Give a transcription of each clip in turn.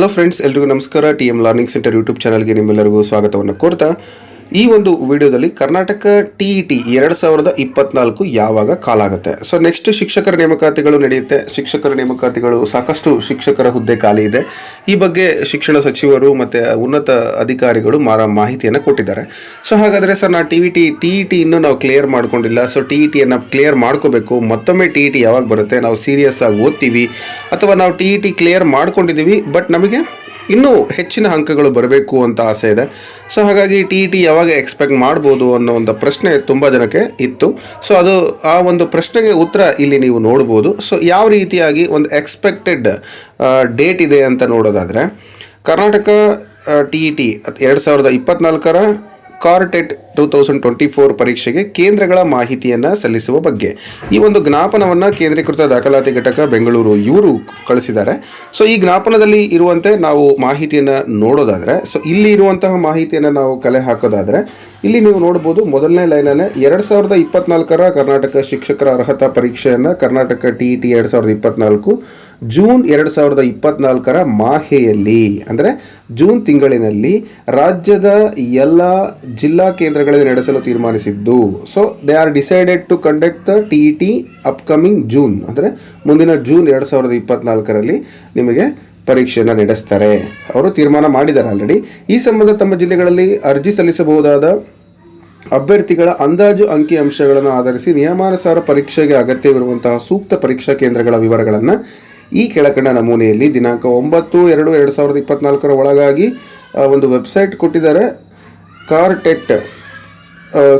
Hello friends ಎಲ್ರಿಗೂ ನಮಸ್ಕಾರ. T M learning centre YouTube ಚಾನಲ್ಗೆ ನಿಮ್ಮೆಲ್ಲರಿಗೂ ಸ್ವಾಗತವನ್ನು ಕೋರ್ತಾ. ಈ ಒಂದು ವಿಡಿಯೋದಲ್ಲಿ ಕರ್ನಾಟಕ ಟಿ ಇ ಟಿ ಎರಡು ಸಾವಿರದ ಇಪ್ಪತ್ನಾಲ್ಕು ಯಾವಾಗ ಕಾಲಾಗುತ್ತೆ ಸೊ ನೆಕ್ಸ್ಟ್ ಶಿಕ್ಷಕರ ನೇಮಕಾತಿಗಳು ನಡೆಯುತ್ತೆ. ಶಿಕ್ಷಕರ ನೇಮಕಾತಿಗಳು ಸಾಕಷ್ಟು ಶಿಕ್ಷಕರ ಹುದ್ದೆ ಖಾಲಿ ಇದೆ. ಈ ಬಗ್ಗೆ ಶಿಕ್ಷಣ ಸಚಿವರು ಮತ್ತು ಉನ್ನತ ಅಧಿಕಾರಿಗಳು ಮಾರ ಮಾಹಿತಿಯನ್ನು ಕೊಟ್ಟಿದ್ದಾರೆ. ಸೊ ಹಾಗಾದರೆ ಸರ್, ನಾ T V T T E T ಇನ್ನೂ ನಾವು ಕ್ಲಿಯರ್ ಮಾಡ್ಕೊಂಡಿಲ್ಲ. ಸೊ ಟಿ ಇ ಟಿಯನ್ನು ಕ್ಲಿಯರ್ ಮಾಡ್ಕೋಬೇಕು. ಮತ್ತೊಮ್ಮೆ ಟಿ ಇ ಟಿ ಯಾವಾಗ ಬರುತ್ತೆ? ನಾವು ಸೀರಿಯಸ್ ಆಗಿ ಓದ್ತೀವಿ. ಅಥವಾ ನಾವು ಟಿ ಇ ಟಿ ಕ್ಲಿಯರ್ ಮಾಡ್ಕೊಂಡಿದ್ದೀವಿ ಬಟ್ ನಮಗೆ ಇನ್ನೂ ಹೆಚ್ಚಿನ ಅಂಕಗಳು ಬರಬೇಕು ಅಂತ ಆಸೆ ಇದೆ. ಸೊ ಹಾಗಾಗಿ ಟಿ ಇ ಟಿ ಯಾವಾಗ ಎಕ್ಸ್ಪೆಕ್ಟ್ ಮಾಡ್ಬೋದು ಅನ್ನೋ ಒಂದು ಪ್ರಶ್ನೆ ತುಂಬ ಜನಕ್ಕೆ ಇತ್ತು. ಸೊ ಅದು ಆ ಒಂದು ಪ್ರಶ್ನೆಗೆ ಉತ್ತರ ಇಲ್ಲಿ ನೀವು ನೋಡ್ಬೋದು. ಸೊ ಯಾವ ರೀತಿಯಾಗಿ ಒಂದು ಎಕ್ಸ್ಪೆಕ್ಟೆಡ್ ಡೇಟ್ ಇದೆ ಅಂತ ನೋಡೋದಾದರೆ, ಕರ್ನಾಟಕ ಟಿ ಇ ಟಿ ಎರಡು ಸಾವಿರದ ಇಪ್ಪತ್ನಾಲ್ಕರ KARTET two thousand twenty four ಪರೀಕ್ಷೆಗೆ ಕೇಂದ್ರಗಳ ಮಾಹಿತಿಯನ್ನು ಸಲ್ಲಿಸುವ ಬಗ್ಗೆ. ಈ ಒಂದು ಜ್ಞಾಪನವನ್ನು ಕೇಂದ್ರೀಕೃತ ದಾಖಲಾತಿ ಘಟಕ ಬೆಂಗಳೂರು ಇವರು ಕಳಿಸಿದ್ದಾರೆ. ಸೊ ಈ ಜ್ಞಾಪನದಲ್ಲಿ ಇರುವಂತೆ ನಾವು ಮಾಹಿತಿಯನ್ನು ನೋಡೋದಾದರೆ ಸೊ ಇಲ್ಲಿ ಇರುವಂತಹ ಮಾಹಿತಿಯನ್ನು ನಾವು ಕಲೆ ಹಾಕೋದಾದರೆ, ಇಲ್ಲಿ ನೀವು ನೋಡ್ಬೋದು ಮೊದಲನೇ ಲೈನನ್ನೇ ಎರಡು ಸಾವಿರದ ಇಪ್ಪತ್ನಾಲ್ಕರ ಕರ್ನಾಟಕ ಶಿಕ್ಷಕರ ಅರ್ಹತಾ ಪರೀಕ್ಷೆಯನ್ನು ಕರ್ನಾಟಕ ಟಿ ಇ ಟಿ ಎರಡು ಸಾವಿರದ ಇಪ್ಪತ್ನಾಲ್ಕು ಜೂನ್ ಎರಡು ಸಾವಿರದ ಇಪ್ಪತ್ನಾಲ್ಕರ ಮಾಹೆಯಲ್ಲಿ, ಅಂದರೆ ಜೂನ್ ತಿಂಗಳಿನಲ್ಲಿ ರಾಜ್ಯದ ಎಲ್ಲ ಜಿಲ್ಲಾ ಕೇಂದ್ರಗಳಲ್ಲಿ ನಡೆಸಲು ತೀರ್ಮಾನಿಸಿದ್ದು. So they are decided to conduct the T E T upcoming June ಅಂದರೆ ಮುಂದಿನ ಜೂನ್ ಎರಡು ಸಾವಿರದ ಇಪ್ಪತ್ನಾಲ್ಕರಲ್ಲಿ ನಿಮಗೆ ಪರೀಕ್ಷೆಯನ್ನು ನಡೆಸ್ತಾರೆ. ಅವರು ತೀರ್ಮಾನ ಮಾಡಿದ್ದಾರೆ ಆಲ್ರೆಡಿ ಈ ಸಂಬಂಧ ತಮ್ಮ ಜಿಲ್ಲೆಗಳಲ್ಲಿ ಅರ್ಜಿ ಸಲ್ಲಿಸಬಹುದಾದ ಅಭ್ಯರ್ಥಿಗಳ ಅಂದಾಜು ಅಂಕಿ ಅಂಶಗಳನ್ನು ಆಧರಿಸಿ ನಿಯಮಾನುಸಾರ ಪರೀಕ್ಷೆಗೆ ಅಗತ್ಯವಿರುವಂತಹ ಸೂಕ್ತ ಪರೀಕ್ಷಾ ಕೇಂದ್ರಗಳ ವಿವರಗಳನ್ನು ಈ ಕೆಳಕಂಡ ನಮೂನೆಯಲ್ಲಿ ದಿನಾಂಕ ಒಂಬತ್ತು ಎರಡು ಎರಡು ಸಾವಿರದ ಇಪ್ಪತ್ನಾಲ್ಕರ ಒಳಗಾಗಿ ಒಂದು ವೆಬ್ಸೈಟ್ ಕೊಟ್ಟಿದ್ದಾರೆ. KARTET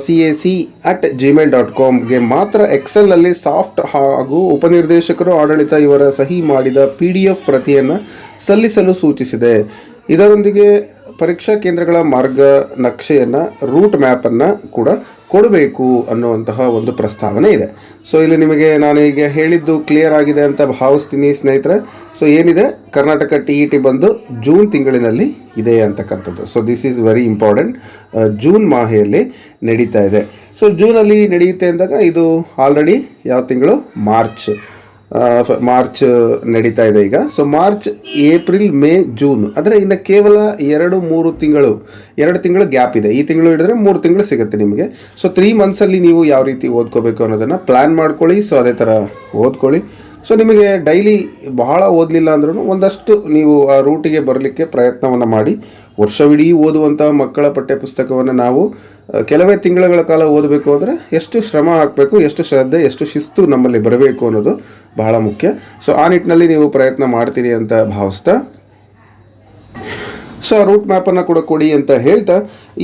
C A C at gmail dot ಕಾಮ್ಗೆ ಮಾತ್ರ ಎಕ್ಸೆಲ್ನಲ್ಲಿ ಸಾಫ್ಟ್ ಹಾಗೂ ಉಪನಿರ್ದೇಶಕರು ಆಡಳಿತ ಇವರ ಸಹಿ ಮಾಡಿದ ಪಿ ಡಿ ಎಫ್ ಪ್ರತಿಯನ್ನು ಸಲ್ಲಿಸಲು ಸೂಚಿಸಿದೆ. ಇದರೊಂದಿಗೆ ಪರೀಕ್ಷಾ ಕೇಂದ್ರಗಳ ಮಾರ್ಗ ನಕ್ಷೆಯನ್ನು ರೂಟ್ ಮ್ಯಾಪನ್ನು ಕೂಡ ಕೊಡಬೇಕು ಅನ್ನುವಂತಹ ಒಂದು ಪ್ರಸ್ತಾವನೆ ಇದೆ. ಸೊ ಇಲ್ಲಿ ನಿಮಗೆ ನಾನು ಈಗ ಹೇಳಿದ್ದು ಕ್ಲಿಯರ್ ಆಗಿದೆ ಅಂತ ಭಾವಿಸ್ತೀನಿ ಸ್ನೇಹಿತರೆ. ಸೊ ಏನಿದೆ? ಕರ್ನಾಟಕ ಟಿ ಇ ಟಿ ಬಂದು ಜೂನ್ ತಿಂಗಳಿನಲ್ಲಿ ಇದೆ ಅಂತಕ್ಕಂಥದ್ದು. So this is very important June ಮಾಹೆಯಲ್ಲಿ ನಡೀತಾ ಇದೆ. ಸೊ ಜೂನಲ್ಲಿ ನಡೆಯುತ್ತೆ ಅಂದಾಗ ಇದು ಆಲ್ರೆಡಿ ಯಾವ ತಿಂಗಳು? ಮಾರ್ಚ್ ಮಾರ್ಚ್ ನಡೀತಾ ಇದೆ ಈಗ. So March, April, May, June. ಅಂದರೆ ಇನ್ನು ಕೇವಲ ಎರಡು, ಮೂರು ತಿಂಗಳು, ಎರಡು ತಿಂಗಳು ಗ್ಯಾಪ್ ಇದೆ. ಈ ತಿಂಗಳು ಹಿಡಿದ್ರೆ ಮೂರು ತಿಂಗಳು ಸಿಗುತ್ತೆ ನಿಮಗೆ. ಸೊ ತ್ರೀ ಮಂತ್ಸಲ್ಲಿ ನೀವು ಯಾವ ರೀತಿ ಓದ್ಕೋಬೇಕು ಅನ್ನೋದನ್ನು ಪ್ಲ್ಯಾನ್ ಮಾಡ್ಕೊಳ್ಳಿ. ಸೊ ಅದೇ ಥರ ಓದ್ಕೊಳ್ಳಿ. ಸೊ ನಿಮಗೆ ಡೈಲಿ ಬಹಳ ಓದಲಿಲ್ಲ ಅಂದ್ರೂ ಒಂದಷ್ಟು ನೀವು ಆ ರೂಟಿಗೆ ಬರಲಿಕ್ಕೆ ಪ್ರಯತ್ನವನ್ನು ಮಾಡಿ. ವರ್ಷವಿಡೀ ಓದುವಂಥ ಮಕ್ಕಳ ಪಠ್ಯಪುಸ್ತಕವನ್ನು ನಾವು ಕೆಲವೇ ತಿಂಗಳುಗಳ ಕಾಲ ಓದಬೇಕು ಅಂದರೆ ಎಷ್ಟು ಶ್ರಮ ಹಾಕಬೇಕು, ಎಷ್ಟು ಶ್ರದ್ಧೆ, ಎಷ್ಟು ಶಿಸ್ತು ನಮ್ಮಲ್ಲಿ ಬರಬೇಕು ಅನ್ನೋದು ಬಹಳ ಮುಖ್ಯ. ಸೊ ಆ ನಿಟ್ಟಿನಲ್ಲಿ ನೀವು ಪ್ರಯತ್ನ ಮಾಡ್ತೀರಿ ಅಂತ ಭಾವಿಸ್ತಾ ಸೊ ಆ ರೂಟ್ ಮ್ಯಾಪನ್ನು ಕೂಡ ಕೊಡಿ ಅಂತ ಹೇಳ್ತಾ,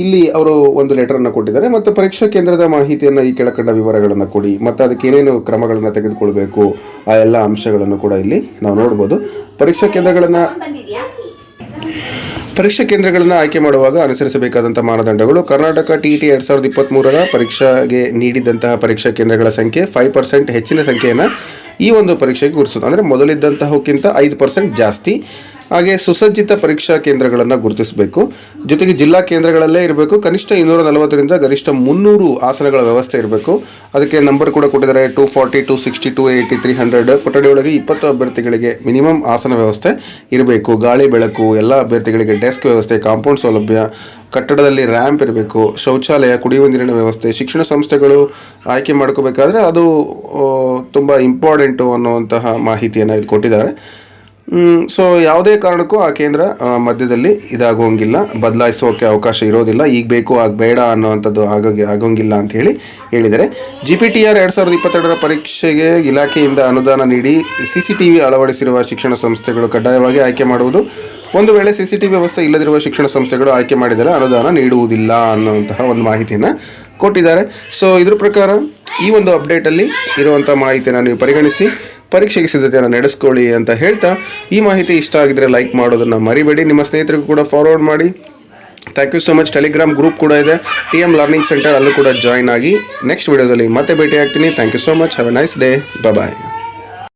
ಇಲ್ಲಿ ಅವರು ಒಂದು ಲೆಟರನ್ನು ಕೊಟ್ಟಿದ್ದಾರೆ. ಮತ್ತು ಪರೀಕ್ಷಾ ಕೇಂದ್ರದ ಮಾಹಿತಿಯನ್ನು ಈ ಕೆಳಕಂಡ ವಿವರಗಳನ್ನು ಕೊಡಿ. ಮತ್ತು ಅದಕ್ಕೆ ಏನೇನು ಕ್ರಮಗಳನ್ನು ತೆಗೆದುಕೊಳ್ಬೇಕು, ಆ ಎಲ್ಲ ಅಂಶಗಳನ್ನು ಕೂಡ ಇಲ್ಲಿ ನಾವು ನೋಡ್ಬೋದು. ಪರೀಕ್ಷಾ ಕೇಂದ್ರಗಳನ್ನು ಪರೀಕ್ಷಾ ಕೇಂದ್ರಗಳನ್ನು ಆಯ್ಕೆ ಮಾಡುವಾಗ ಅನುಸರಿಸಬೇಕಾದಂಥ ಮಾನದಂಡಗಳು, ಕರ್ನಾಟಕ ಟಿ ಟಿ ಎರಡು ಸಾವಿರದ ಇಪ್ಪತ್ತ್ಮೂರರ ಪರೀಕ್ಷೆಗೆ ನೀಡಿದಂತಹ ಪರೀಕ್ಷಾ ಕೇಂದ್ರಗಳ ಸಂಖ್ಯೆ ಫೈವ್ ಪರ್ಸೆಂಟ್ ಹೆಚ್ಚಿನ ಸಂಖ್ಯೆಯನ್ನು ಈ ಒಂದು ಪರೀಕ್ಷೆಗೆ ಗುರುತಿಸೋದು. ಅಂದರೆ ಮೊದಲಿದ್ದಂತಹಕ್ಕಿಂತ ಐದು ಪರ್ಸೆಂಟ್ ಜಾಸ್ತಿ. ಹಾಗೆ ಸುಸಜ್ಜಿತ ಪರೀಕ್ಷಾ ಕೇಂದ್ರಗಳನ್ನು ಗುರುತಿಸಬೇಕು. ಜೊತೆಗೆ ಜಿಲ್ಲಾ ಕೇಂದ್ರಗಳಲ್ಲೇ ಇರಬೇಕು. ಕನಿಷ್ಠ ಇನ್ನೂರ ನಲವತ್ತರಿಂದ ಗರಿಷ್ಠ ಮುನ್ನೂರು ಆಸನಗಳ ವ್ಯವಸ್ಥೆ ಇರಬೇಕು. ಅದಕ್ಕೆ ನಂಬರ್ ಕೂಡ ಕೊಟ್ಟಿದ್ದಾರೆ. Two forty two sixty two eighty three hundred ಕೊಠಡಿಯೊಳಗೆ ಇಪ್ಪತ್ತು ಅಭ್ಯರ್ಥಿಗಳಿಗೆ ಮಿನಿಮಮ್ ಆಸನ ವ್ಯವಸ್ಥೆ ಇರಬೇಕು. ಗಾಳಿ, ಬೆಳಕು, ಎಲ್ಲ ಅಭ್ಯರ್ಥಿಗಳಿಗೆ ಡೆಸ್ಕ್ ವ್ಯವಸ್ಥೆ, ಕಾಂಪೌಂಡ್ ಸೌಲಭ್ಯ, ಕಟ್ಟಡದಲ್ಲಿ ರ್ಯಾಂಪ್ ಇರಬೇಕು. ಶೌಚಾಲಯ, ಕುಡಿಯುವ ನೀರಿನ ವ್ಯವಸ್ಥೆ, ಶಿಕ್ಷಣ ಸಂಸ್ಥೆಗಳು ಆಯ್ಕೆ ಮಾಡ್ಕೋಬೇಕಾದ್ರೆ ಅದು ತುಂಬ ಇಂಪಾರ್ಟೆಂಟು ಅನ್ನುವಂತಹ ಮಾಹಿತಿಯನ್ನು ಇಲ್ಲಿ ಕೊಟ್ಟಿದ್ದಾರೆ. ಸೊ ಯಾವುದೇ ಕಾರಣಕ್ಕೂ ಆ ಕೇಂದ್ರ ಮಧ್ಯದಲ್ಲಿ ಇದಾಗೋಂಗಿಲ್ಲ ಬದಲಾಯಿಸೋಕೆ ಅವಕಾಶ ಇರೋದಿಲ್ಲ. ಈಗ ಬೇಕು, ಆಗ ಬೇಡ ಅನ್ನೋವಂಥದ್ದು ಆಗೋಗಿ, ಆಗೋಂಗಿಲ್ಲ ಅಂತ ಹೇಳಿ ಹೇಳಿದರೆ ಜಿ ಪಿ ಟಿ ಆರ್ ಎರಡು ಸಾವಿರದ ಇಪ್ಪತ್ತೆರಡರ ಪರೀಕ್ಷೆಗೆ ಇಲಾಖೆಯಿಂದ ಅನುದಾನ ನೀಡಿ ಸಿ ಸಿ ಟಿ ವಿ ಅಳವಡಿಸಿರುವ ಶಿಕ್ಷಣ ಸಂಸ್ಥೆಗಳು ಕಡ್ಡಾಯವಾಗಿ ಆಯ್ಕೆ ಮಾಡುವುದು. ಒಂದು ವೇಳೆ ಸಿ ಸಿ ಟಿ ವಿ ವ್ಯವಸ್ಥೆ ಇಲ್ಲದಿರುವ ಶಿಕ್ಷಣ ಸಂಸ್ಥೆಗಳು ಆಯ್ಕೆ ಮಾಡಿದರೆ ಅನುದಾನ ನೀಡುವುದಿಲ್ಲ ಅನ್ನುವಂತಹ ಒಂದು ಮಾಹಿತಿಯನ್ನು ಕೊಟ್ಟಿದ್ದಾರೆ. ಸೊ ಇದ್ರ ಪ್ರಕಾರ ಈ ಒಂದು ಅಪ್ಡೇಟಲ್ಲಿ ಇರುವಂಥ ಮಾಹಿತಿಯನ್ನು ನೀವು ಪರಿಗಣಿಸಿ. ಪರೀಕ್ಷೆಗೆ ಸಿದ್ಧತೆಯನ್ನು ನಡೆಸ್ಕೊಳ್ಳಿ ಅಂತ ಹೇಳ್ತಾ ಈ ಮಾಹಿತಿ ಇಷ್ಟ ಆಗಿದ್ರೆ ಲೈಕ್ ಮಾಡೋದನ್ನು ಮರಿಬೇಡಿ. ನಿಮ್ಮ ಸ್ನೇಹಿತರಿಗೂ ಕೂಡ ಫಾರ್ವರ್ಡ್ ಮಾಡಿ. Thank you so much Telegram group ಕೂಡ ಇದೆ. ಟಿ ಎಂ ಲರ್ನಿಂಗ್ ಸೆಂಟರ್ ಅಲ್ಲೂ ಕೂಡ ಜಾಯ್ನ್ ಆಗಿ ನೆಕ್ಸ್ಟ್ ವಿಡಿಯೋದಲ್ಲಿ ಮತ್ತೆ ಭೇಟಿ ಆಗ್ತೀನಿ thank you so much have a nice day bye